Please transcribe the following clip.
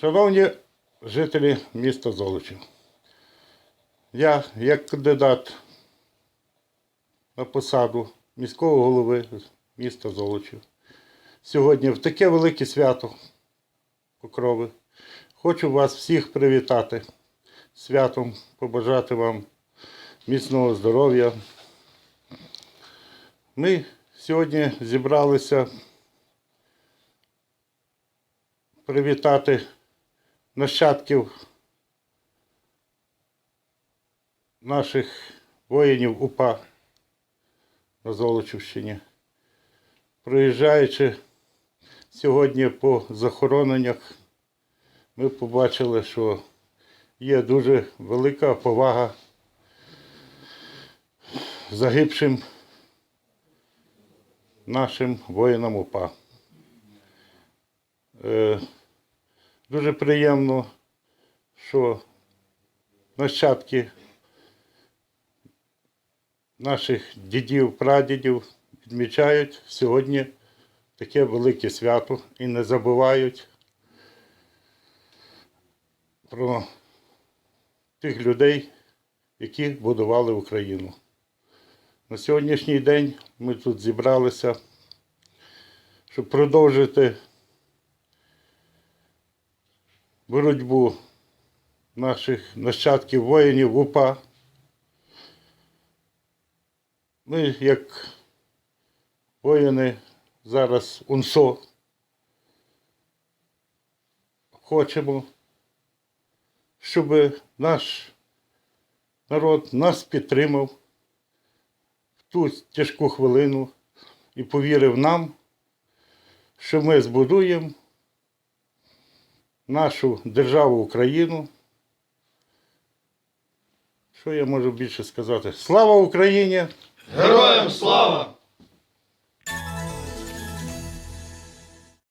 Шановні жителі міста Золочів, я як кандидат на посаду міського голови міста Золочів сьогодні в таке велике свято Покрови хочу вас всіх привітати святом, побажати вам міцного здоров'я. Ми сьогодні зібралися привітати нащадків наших воїнів УПА на Золочівщині. Проїжджаючи сьогодні по захороненнях, ми побачили, що є дуже велика повага загибшим нашим воїнам УПА. Дуже приємно, що нащадки наших дідів, прадідів відмічають сьогодні таке велике свято і не забувають про тих людей, які будували Україну. На сьогоднішній день ми тут зібралися, щоб продовжити боротьбу наших нащадків воїнів УПА. Ми, як воїни зараз УНСО, хочемо, щоб наш народ нас підтримав в ту тяжку хвилину і повірив нам, що ми збудуємо нашу державу Україну. Що я можу більше сказати? Слава Україні! Героям слава!